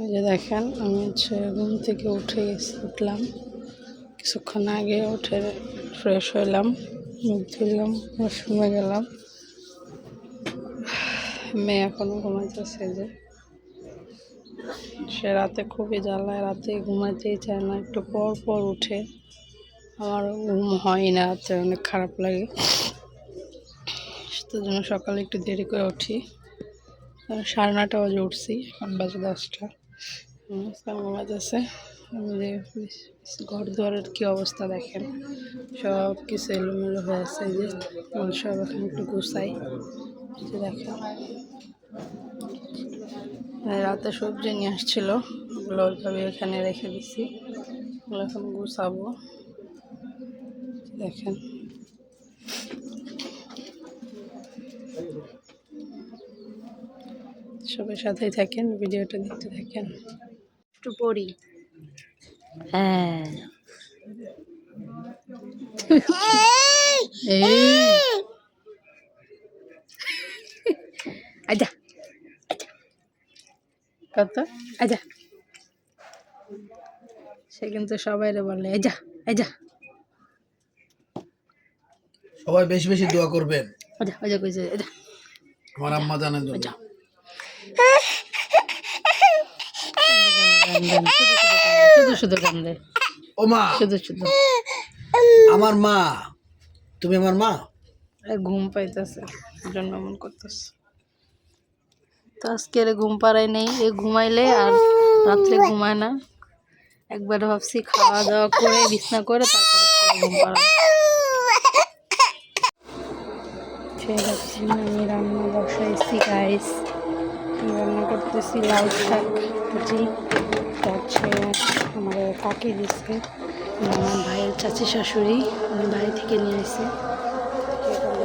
এই যে দেখেন, আমি হচ্ছে ঘুম থেকে উঠে উঠলাম। কিছুক্ষণ আগে উঠে ফ্রেশ হইলাম, মুখ ধুলাম ওয়াশরুমে গেলাম। মেয়ে এখনও ঘুমাইতেছে যে। সে রাতে খুবই জ্বালায়, রাতে ঘুমাইতেই চায় না, একটু পর পর উঠে। আমার ঘুম হয় না, রাতে অনেক খারাপ লাগে। সেটার জন্য সকালে একটু দেরি করে উঠি। সাড়ে নটা বাজে উঠছি, এখন বাজে দশটা। ঘুমাইতেছে আমি ঘর দুয়ারের কী অবস্থা দেখেন। সব কিছু এলোমেলো হয়ে আছে যে সব এখন একটু গুছাই। দেখেন। রাতে সবজি নিয়ে আসছিল ওগুলো ওইভাবে এখানে রেখে দিছি। ওগুলো এখন গুছাবো। দেখেন। সবাই সাথেই থাকেন ভিডিওটা দেখতে থাকেন। একটু পড়ি। হ্যাঁ। এই। আজা কত? আজা সে কিন্তু সবাইরে বলে আজা আজা সবাই বেশি বেশি দোয়া করবেন। আজা আজা কইছে আজা আমার আম্মা জানেন ও মা আমার মা, তুমি আমার মা? ঘুম পাইতেছে জন্য মন করতেছে। তো আজকে এর ঘুম পাড়াই নেই, এ ঘুমাইলে আর রাত্রে ঘুমায় না। একবার ভাবছি খাওয়া দাওয়া করে, বিছনা করে, তারপরে ঘুম আমি রান্না বসাইছি গাইস রান্না করতেছি লাউ শাক এটা আমার কাকি দিচ্ছে আমার ভাইয়ের চাচি শাশুড়ি আমি বাড়ি থেকে নিয়ে এসে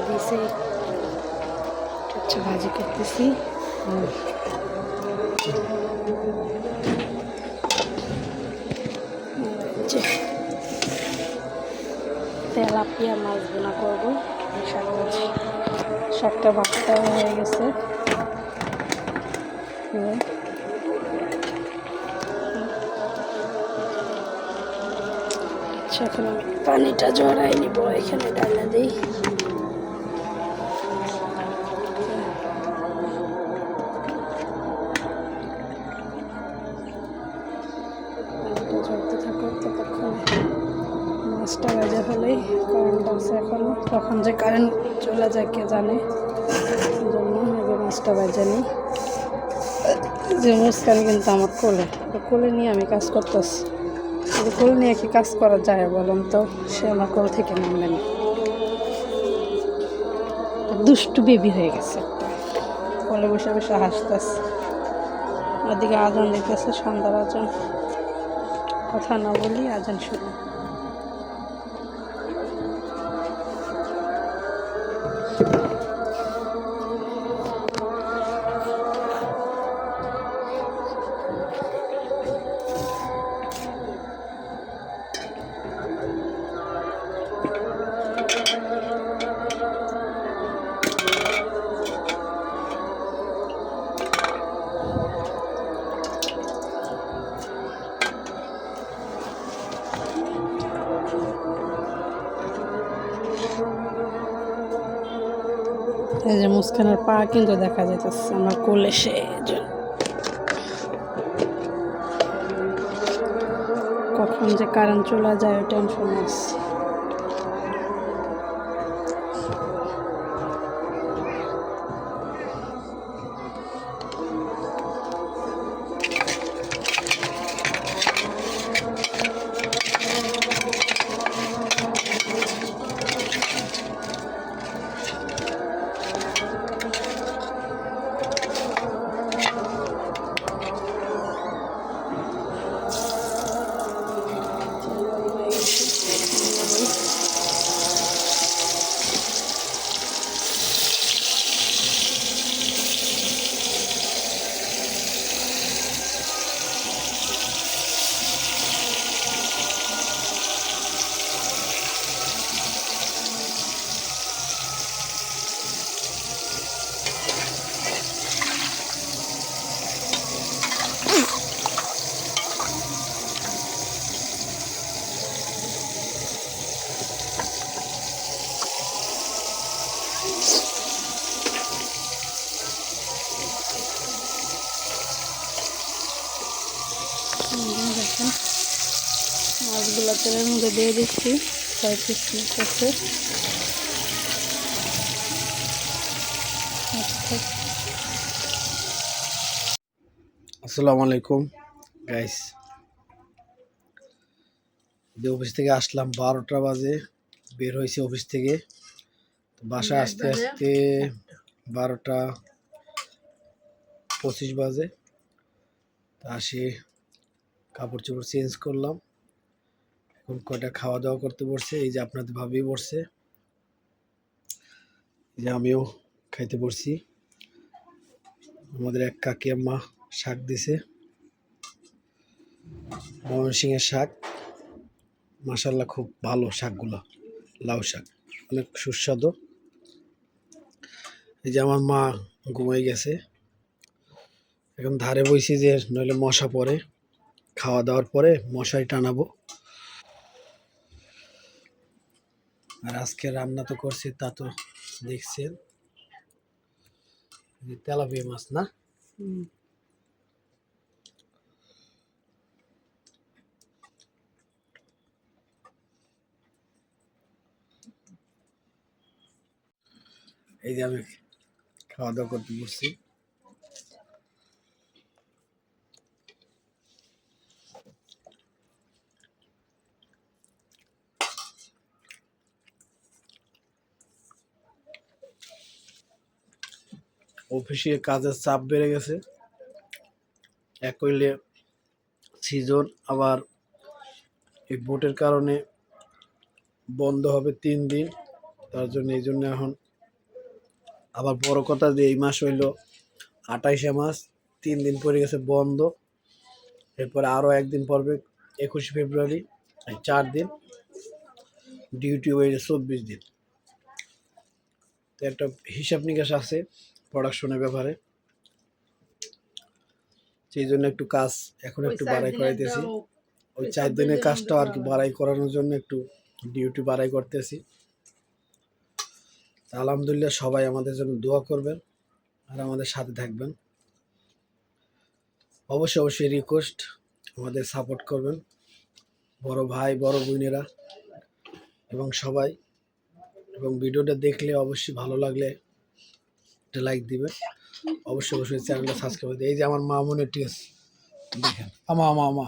দিয়েছে হচ্ছে ভাজি করতেছি। তেলাপিয়া মাছ বোনা করব শাক ভাজি শাকটা ভাতটা হয়ে গেছে। আচ্ছা এখন আমি পানিটা জড়াই নিব এখানে ডালা দিই। ঝরতে মাছটা বাজে হলেই কারেন্ট আছে এখন। কখন যে কারেন্ট চলে যায় কে জানে। মাছটা বাজে নেই। যে মুস্কান কিন্তু আমার কোলে। কোলে নিয়ে আমি কাজ করতেছি। কোল নিয়ে কি কাজ করা যায় বলুন তো? সে আমার কোল থেকে নামবে না দুষ্টু বেবি হয়ে গেছে। কোলে বসে বসে হাসতেছে। ওদিকে আজন দিতেছে, সন্ধ্যার আজন। কথা না বলি আজন শুরু এই যে মুস্কানের পা কিন্তু দেখা যাইতেছে আমার কোলে সে কখন যে কারেন্ট চলে যায় টেনশন আছে। মাছগুলো তেলের মধ্যে দিয়ে দিচ্ছি ছয় পিস আছে। আসসালামু আলাইকুম গাইস যে অফিস থেকে আসলাম বারোটা বাজে বের হয়েছি অফিস থেকে। তো বাসা আসতে আসতে বারোটা পঁচিশ বাজে। তা আসি কাপড় চোপড় চেঞ্জ করলাম। কয়টা খাওয়া দাওয়া করতে বসছে? এই যে আপনাদের ভাবেই এই যে আমিও খাইতে বসছি। আমাদের এক কাকি আম্মা শাক দিছে। ময়মনসিংহের শাক। মাসাল্লাহ খুব ভালো শাকগুলো, লাউ শাক। অনেক সুস্বাদু। এই যে আমার মা ঘুমাই গেছে। এখন ধারে বইছি যে নইলে মশা পড়ে। খাওয়া দাওয়ার পরে মশারি টানাবো। আর আজকে রান্না তো করছি তা তো দেখছেন। তেলাপিয়া মাছ না? এই যে আমি খাওয়া দাওয়া করতে বসছি। অফিসে কাজের চাপ বেড়ে গেছে। এক হইলে সিজন আবার এই ভোটের কারণে বন্ধ হবে তিন দিন। তার জন্য এই জন্য এখন আবার বড় কথা যে এই মাস হইল আঠাইশে মাস তিন দিন পরে গেছে বন্ধ। এরপরে আরও একদিন পড়বে একুশে ফেব্রুয়ারি চার দিন। ডিউটি হয়ে চব্বিশ দিন। তো একটা হিসাব নিকাশ আছে। প্রোডাকশনের ব্যাপারে। সেই জন্য একটু কাজ এখন একটু বাড়াই করাইতেছি। ওই চার দিনের কাজটা আর কি বাড়াই করানোর জন্য একটু ডিউটি বাড়াই করতেছি। তা আলহামদুলিল্লাহ সবাই আমাদের জন্য দোয়া করবেন আর আমাদের সাথে থাকবেন। অবশ্যই অবশ্যই রিকোয়েস্ট আমাদের সাপোর্ট করবেন। বড় ভাই বড় বোনেরা এবং সবাই এবং ভিডিওটা দেখলে অবশ্যই ভালো লাগলে একটা লাইক দিবেন। অবশ্যই অবশ্যই চ্যানেলটা সাবস্ক্রাইব করে এই যে আমার মা মনে টিস দেখেন। আমা আমা আমা।